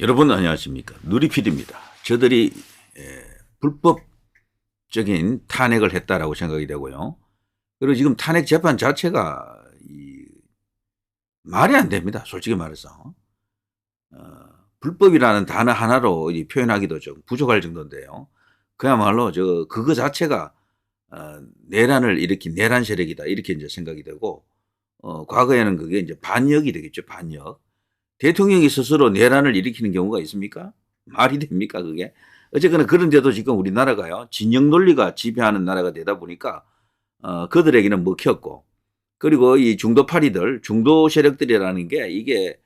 여러분 안녕하십니까 누리필입니다. 저들이 에, 불법적인 탄핵을 했다라고 생각이 되고요. 그리고 지금 탄핵 재판 자체가 이, 말이 안 됩니다. 솔직히 말해서 어, 불법이라는 단어 하나로 이 표현하기도 좀 부족할 정도인데요. 그야말로 저 그거 자체가 어, 내란을 일으킨 내란 세력이다 이렇게 이제 생각이 되고 어, 과거에는 그게 이제 반역이 되겠죠 반역. 대통령이 스스로 내란을 일으키는 경우가 있습니까? 말이 됩니까, 그게? 어쨌거나 그런데도 지금 우리나라가요, 진영 논리가 지배하는 나라가 되다 보니까, 어, 그들에게는 먹혔고, 그리고 이 중도파리들, 중도 세력들이라는 게 이게,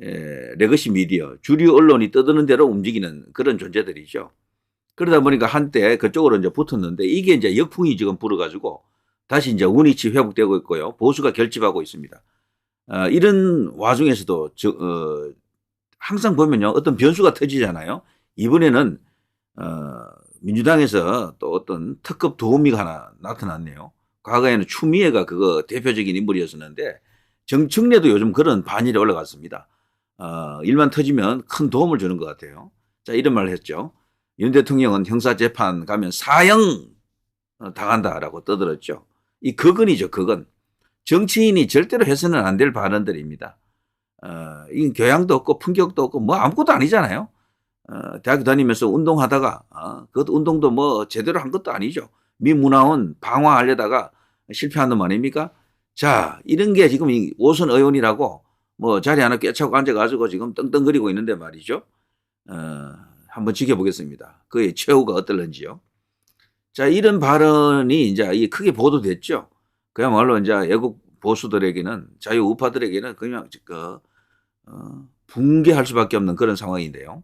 에, 레거시 미디어, 주류 언론이 떠드는 대로 움직이는 그런 존재들이죠. 그러다 보니까 한때 그쪽으로 이제 붙었는데 이게 이제 역풍이 지금 불어가지고 다시 이제 운이치 회복되고 있고요. 보수가 결집하고 있습니다. 어, 이런 와중에서도 저, 어, 항상 보면요 어떤 변수가 터지잖아요. 이번에는 어, 민주당에서 또 어떤 특급 도우미가 하나 나타났네요. 과거에는 추미애가 그거 대표적인 인물이었었는데 정청래도 요즘 그런 반일에 올라갔습니다. 어, 일만 터지면 큰 도움을 주는 것 같아요. 자 이런 말을 했죠. 윤 대통령은 형사 재판 가면 사형 어, 당한다라고 떠들었죠. 이 그건이죠, 그건. 정치인이 절대로 해서는 안 될 발언들입니다. 어, 이 교양도 없고 품격도 없고 뭐 아무것도 아니잖아요. 어, 대학교 다니면서 운동하다가 어, 그것도 운동도 뭐 제대로 한 것도 아니죠. 미문화원 방화하려다가 실패한 놈 아닙니까? 자 이런 게 지금 이 오선 의원이라고 뭐 자리 하나 꿰차고 앉아가지고 지금 떵떵거리고 있는데 말이죠. 어, 한번 지켜보겠습니다. 그의 최후가 어떨런지요. 자 이런 발언이 이제 크게 보도됐죠. 그야말로 이제 애국 보수들에게는 자유 우파들에게는 그냥 그 어, 붕괴할 수밖에 없는 그런 상황인데요.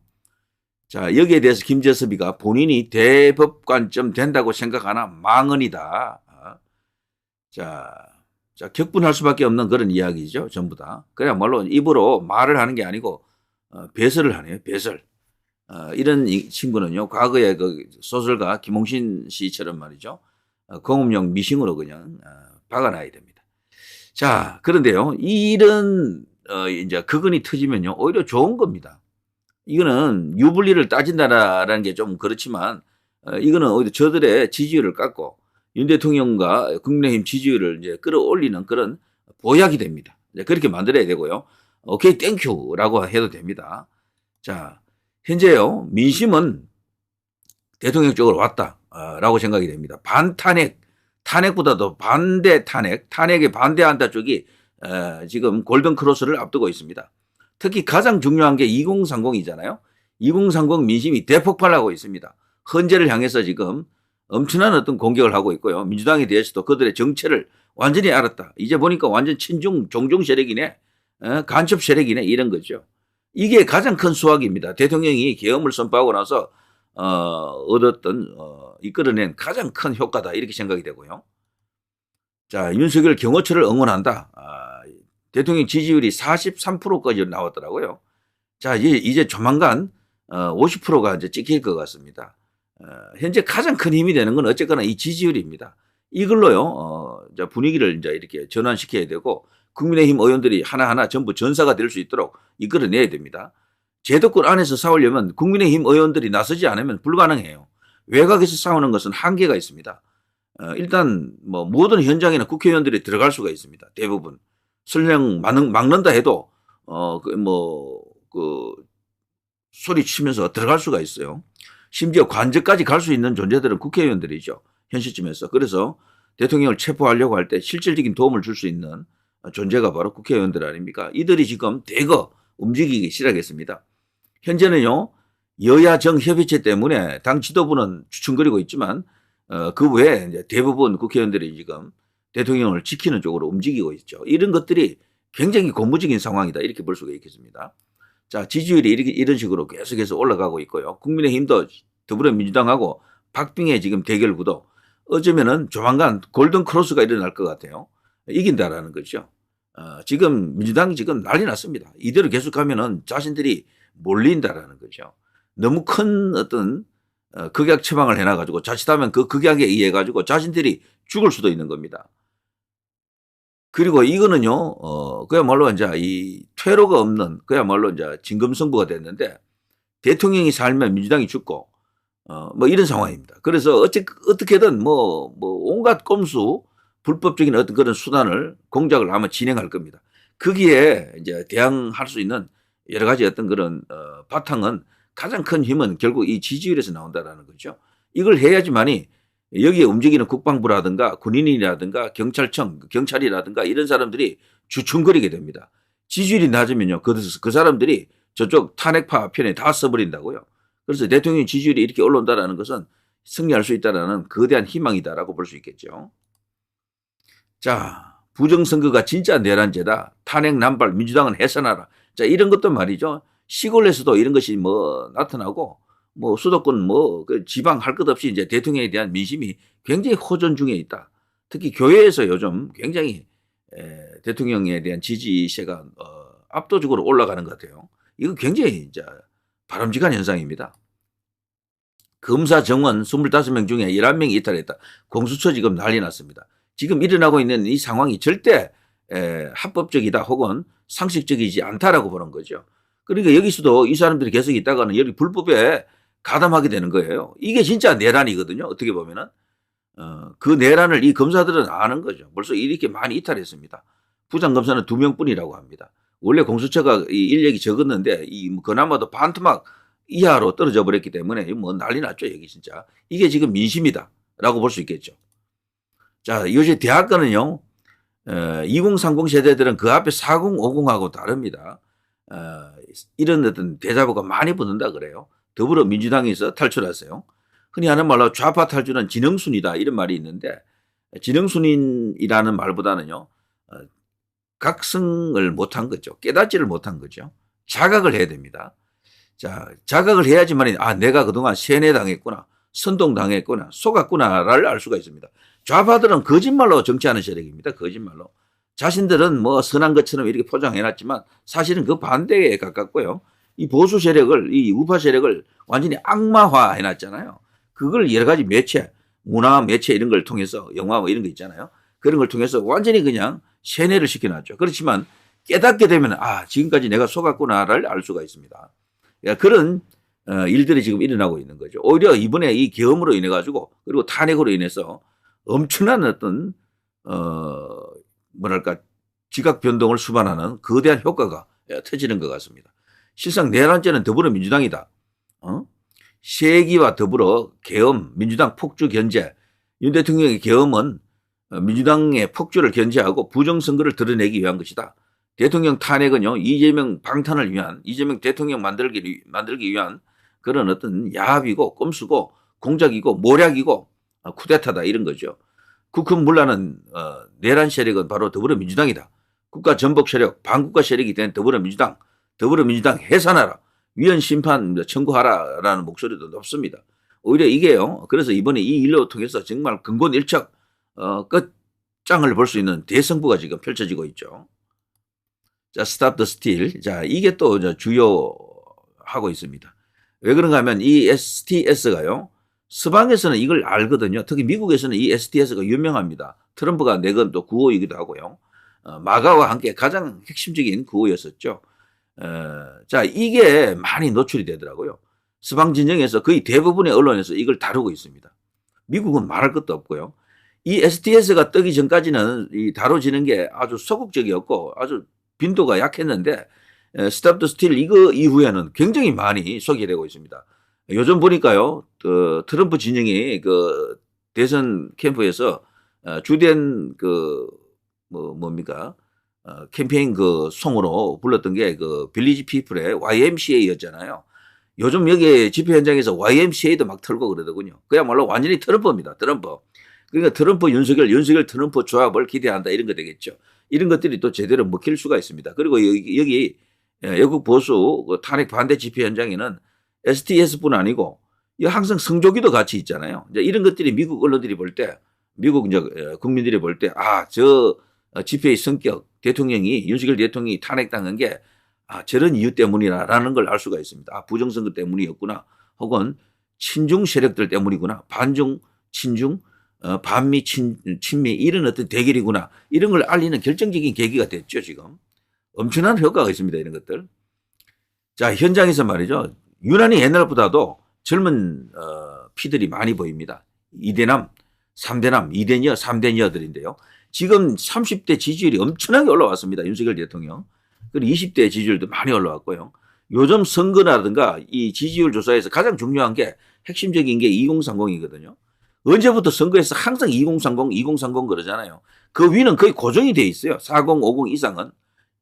자 여기에 대해서 김재섭이가 본인이 대법관점 된다고 생각하나 망언이다. 자, 자 격분할 수밖에 없는 그런 이야기죠. 전부 다. 그야말로 입으로 말을 하는 게 아니고 어, 배설을 하네요. 배설. 어, 이런 이 친구는요. 과거에 그 소설가 김홍신 씨처럼 말이죠. 어, 공업용 미싱으로 그냥 어, 박아놔야 됩니다. 자, 그런데요. 이런 어 이제 그건이 터지면요. 오히려 좋은 겁니다. 이거는 유불리를 따진다라는 게 좀 그렇지만 어 이거는 오히려 저들의 지지율을 깎고 윤 대통령과 국민의힘 지지율을 이제 끌어올리는 그런 보약이 됩니다. 그렇게 만들어야 되고요. 오케이 땡큐라고 해도 됩니다. 자, 현재요. 민심은 대통령 쪽으로 왔다라고 생각이 됩니다. 반탄핵 탄핵보다도 반대 탄핵, 탄핵에 반대한다 쪽이 어, 지금 골든 크로스를 앞두고 있습니다. 특히 가장 중요한 게 2030이잖아요. 2030 민심이 대폭발하고 있습니다. 헌재를 향해서 지금 엄청난 어떤 공격을 하고 있고요. 민주당에 대해서도 그들의 정체를 완전히 알았다. 이제 보니까 완전 친중 종종 세력이네. 어, 간첩 세력이네. 이런 거죠. 이게 가장 큰 수확입니다. 대통령이 계엄을 선포하고 나서 어, 얻었던 어, 이끌어낸 가장 큰 효과다 이렇게 생각이 되고요. 자 윤석열 경호처를 응원한다. 아, 대통령 지지율이 43%까지 나왔더라고요. 자 이제 이제 조만간 어, 50%가 이제 찍힐 것 같습니다. 어, 현재 가장 큰 힘이 되는 건 어쨌거나 이 지지율입니다. 이걸로요 어, 분위기를 이제 이렇게 전환시켜야 되고 국민의힘 의원들이 하나하나 전부 전사가 될 수 있도록 이끌어내야 됩니다. 제도권 안에서 싸우려면 국민의힘 의원들이 나서지 않으면 불가능해요. 외곽에서 싸우는 것은 한계가 있습니다. 어, 일단 뭐 모든 현장에는 국회의원들이 들어갈 수가 있습니다. 대부분 설령 막는, 다 해도 어뭐그 그 소리 치면서 들어갈 수가 있어요. 심지어 관저까지 갈 수 있는 존재들은 국회의원들이죠. 현 시점에서 그래서 대통령을 체포하려고 할 때 실질적인 도움을 줄 수 있는 존재가 바로 국회의원들 아닙니까? 이들이 지금 대거 움직이기 시작했습니다. 현재는요 여야 정 협의체 때문에 당 지도부는 추천거리고 있지만 어, 그 외에 이제 대부분 국회의원들이 지금 대통령을 지키는 쪽으로 움직이고 있죠. 이런 것들이 굉장히 고무적인 상황이다 이렇게 볼 수가 있겠습니다. 자 지지율이 이렇게 이런 식으로 계속해서 올라가고 있고요. 국민의힘도 더불어민주당하고 박빙의 지금 대결 구도 어쩌면은 조만간 골든 크로스가 일어날 것 같아요. 이긴다라는 거죠. 어, 지금 민주당이 지금 난리 났습니다. 이대로 계속하면은 자신들이 몰린다라는 거죠. 너무 큰 어떤 어, 극약 처방을 해놔가지고 자칫하면 그 극약에 의해 가지고 자신들이 죽을 수도 있는 겁니다. 그리고 이거는요, 어, 그야말로 이제 이 퇴로가 없는 그야말로 이제 진검승부가 됐는데 대통령이 살면 민주당이 죽고 어, 뭐 이런 상황입니다. 그래서 어째, 어떻게든 뭐, 뭐 온갖 꼼수 불법적인 어떤 그런 수단을 공작을 아마 진행할 겁니다. 거기에 이제 대항할 수 있는 여러 가지 어떤 그런 어, 바탕은 가장 큰 힘은 결국 이 지지율에서 나온다라는 거죠. 이걸 해야지만이 여기에 움직이는 국방부라든가 군인이라든가 경찰청, 경찰이라든가 이런 사람들이 주춤거리게 됩니다. 지지율이 낮으면요. 그, 그 사람들이 저쪽 탄핵파 편에 다 써버린다고요. 그래서 대통령 지지율이 이렇게 올라온다는 것은 승리할 수 있다는 거대한 희망이다라고 볼 수 있겠죠. 자, 부정선거가 진짜 내란죄다. 탄핵 남발 민주당은 해산하라. 자, 이런 것도 말이죠. 시골에서도 이런 것이 뭐 나타나고 뭐 수도권 뭐그 지방 할 것 없이 이제 대통령에 대한 민심이 굉장히 호전 중에 있다. 특히 교회에서 요즘 굉장히 에, 대통령에 대한 지지세가 어, 압도적으로 올라가는 것 같아요. 이거 굉장히 이제 바람직한 현상입니다. 검사 정원 25명 중에 11명이 이탈했다. 공수처 지금 난리 났습니다. 지금 일어나고 있는 이 상황이 절대 에, 합법적이다 혹은 상식적이지 않다라고 보는 거죠. 그러니까 여기서도 이 사람들이 계속 있다가는 여기 불법에 가담하게 되는 거예요. 이게 진짜 내란이거든요. 어떻게 보면은. 어, 그 내란을 이 검사들은 아는 거죠. 벌써 이렇게 많이 이탈했습니다. 부장검사는 두 명뿐이라고 합니다. 원래 공수처가 이 인력이 적었는데 이뭐 그나마도 반토막 이하로 떨어져 버렸기 때문에 뭐 난리 났죠. 여기 진짜. 이게 지금 민심이다. 라고 볼 수 있겠죠. 자, 요새 대학가는요, 어, 2030 세대들은 그 앞에 4050하고 다릅니다. 어, 이런 어떤 대자보가 많이 붙는다 그래요. 더불어민주당에서 탈출하세요. 흔히 하는 말로 좌파 탈출은 지능순이다 이런 말이 있는데 지능순이라는 말보다는요 어, 각성을 못한 거죠. 깨닫지를 못한 거죠. 자각을 해야 됩니다. 자 자각을 해야지만 아 내가 그동안 세뇌당했구나 선동당했구나 속았구나를 알 수가 있습니다. 좌파들은 거짓말로 정치하는 세력입니다. 거짓말로. 자신들은 뭐 선한 것처럼 이렇게 포장해놨지만 사실은 그 반대에 가깝고요. 이 보수 세력을, 이 우파 세력을 완전히 악마화 해놨잖아요. 그걸 여러 가지 매체, 문화 매체 이런 걸 통해서 영화 뭐 이런 거 있잖아요. 그런 걸 통해서 완전히 그냥 세뇌를 시켜놨죠. 그렇지만 깨닫게 되면 아, 지금까지 내가 속았구나를 알 수가 있습니다. 그러니까 그런 어, 일들이 지금 일어나고 있는 거죠. 오히려 이번에 이 계엄으로 인해 가지고 그리고 탄핵으로 인해서 엄청난 어떤 어 뭐랄까 지각 변동을 수반하는 거대한 효과가 터지는 것 같습니다. 실상 내란죄는 더불어민주당이다. 어? 세기와 더불어 계엄, 민주당 폭주 견제, 윤 대통령의 계엄은 민주당의 폭주를 견제하고 부정선거를 드러내기 위한 것이다. 대통령 탄핵은요, 이재명 방탄을 위한, 이재명 대통령 만들기, 만들기 위한 그런 어떤 야합이고 꼼수고 공작이고 모략이고 어, 쿠데타다 이런 거죠. 국헌 문란은 어, 내란 세력은 바로 더불어민주당이다. 국가 전복 세력, 반국가 세력이 된 더불어민주당, 더불어민주당 해산하라, 위헌 심판 청구하라라는 목소리도 높습니다. 오히려 이게요. 그래서 이번에 이 일로 통해서 정말 근본일척 어, 끝장을 볼 수 있는 대승부가 지금 펼쳐지고 있죠. 자, 스탑 더 스틸. 자, 이게 또 주요 하고 있습니다. 왜 그런가 하면 이 STS가요. 서방에서는 이걸 알거든요. 특히 미국에서는 이 STS가 유명합니다. 트럼프가 내건 또 구호이기도 하고요. 어, 마가와 함께 가장 핵심적인 구호였었죠. 어, 자, 이게 많이 노출이 되더라고요. 서방 진영에서 거의 대부분의 언론에서 이걸 다루고 있습니다. 미국은 말할 것도 없고요. 이 STS가 뜨기 전까지는 이 다뤄지는 게 아주 소극적이었고 아주 빈도가 약했는데 스탑 더 스틸 이거 이후에는 굉장히 많이 소개되고 있습니다. 요즘 보니까요, 그 트럼프 진영이 그 대선 캠프에서 어, 주된 그 뭐 뭡니까 어, 캠페인 그 송으로 불렀던 게 그 빌리지 피플의 YMCA였잖아요. 요즘 여기 집회 현장에서 YMCA도 막 털고 그러더군요. 그야말로 완전히 트럼프입니다. 트럼프. 그러니까 트럼프 윤석열, 윤석열 트럼프 조합을 기대한다 이런 거 되겠죠. 이런 것들이 또 제대로 먹힐 수가 있습니다. 그리고 여기, 여기 외국 보수 그 탄핵 반대 집회 현장에는 STS뿐 아니고 항상 성조기도 같이 있잖아요. 이제 이런 것들이 미국 언론들이 볼 때, 미국 이제 국민들이 볼 때, 아, 저 집회의 성격, 대통령이, 윤석열 대통령이 탄핵당한 게, 아, 저런 이유 때문이라는 걸 알 수가 있습니다. 아, 부정선거 때문이었구나. 혹은 친중 세력들 때문이구나. 반중, 친중, 어, 반미, 친, 친미, 이런 어떤 대결이구나. 이런 걸 알리는 결정적인 계기가 됐죠, 지금. 엄청난 효과가 있습니다, 이런 것들. 자, 현장에서 말이죠. 유난히 옛날보다도 젊은 어, 피들이 많이 보입니다. 이대남, 삼대남, 이대녀, 삼대녀들인데요. 지금 30대 지지율이 엄청나게 올라왔습니다. 윤석열 대통령. 그리고 20대 지지율도 많이 올라왔고요. 요즘 선거라든가 이 지지율 조사에서 가장 중요한 게 핵심적인 게 2030이거든요. 언제부터 선거에서 항상 2030, 2030 그러잖아요. 그 위는 거의 고정이 돼 있어요. 40, 50 이상은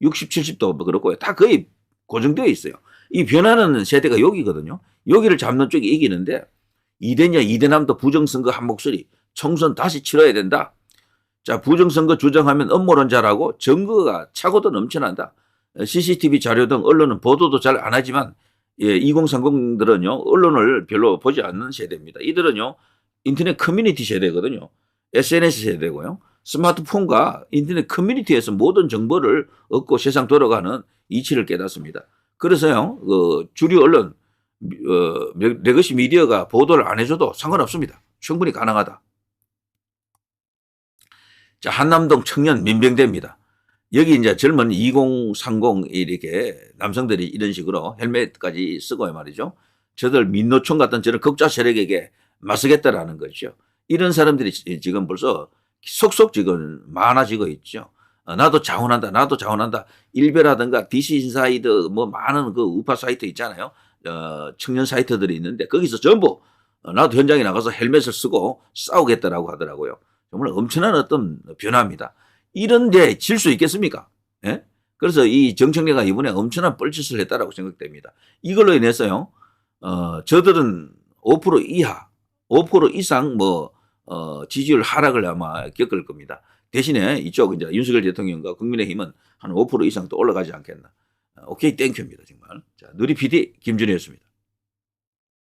60, 70도 그렇고요. 다 거의 고정되어 있어요. 이 변하는 세대가 여기거든요. 여기를 잡는 쪽이 이기는데 이대냐 이대남도 부정선거 한 목소리 총선 다시 치러야 된다. 자 부정선거 주장하면 음모론자라고 증거가 차고도 넘쳐난다. CCTV 자료 등 언론은 보도도 잘 안 하지만 예, 2030들은요 언론을 별로 보지 않는 세대입니다. 이들은요 인터넷 커뮤니티 세대거든요. SNS 세대고요. 스마트폰과 인터넷 커뮤니티에서 모든 정보를 얻고 세상 돌아가는 이치를 깨닫습니다. 그래서요, 그 주류 언론, 어, 레거시 미디어가 보도를 안 해줘도 상관없습니다. 충분히 가능하다. 자, 한남동 청년 민병대입니다. 여기 이제 젊은 2030 이렇게 남성들이 이런 식으로 헬멧까지 쓰고 말이죠. 저들 민노총 같은 저런 극좌 세력에게 맞서겠다라는 거죠. 이런 사람들이 지금 벌써 속속 지금 많아지고 있죠. 어, 나도 자원한다, 나도 자원한다. 일베라든가 DC 인사이드 뭐 많은 그 우파 사이트 있잖아요. 어, 청년 사이트들이 있는데 거기서 전부 어, 나도 현장에 나가서 헬멧을 쓰고 싸우겠다라고 하더라고요. 정말 엄청난 어떤 변화입니다. 이런데 질 수 있겠습니까? 예? 그래서 이 정청래가 이번에 엄청난 뻘짓을 했다라고 생각됩니다. 이걸로 인해서요, 어, 저들은 5% 이하, 5% 이상 뭐, 어, 지지율 하락을 아마 겪을 겁니다. 대신에 이쪽 이제 윤석열 대통령과 국민의힘은 한 5% 이상 또 올라가지 않겠나. 오케이, 땡큐입니다, 정말. 자, 누리 PD 김준혜였습니다.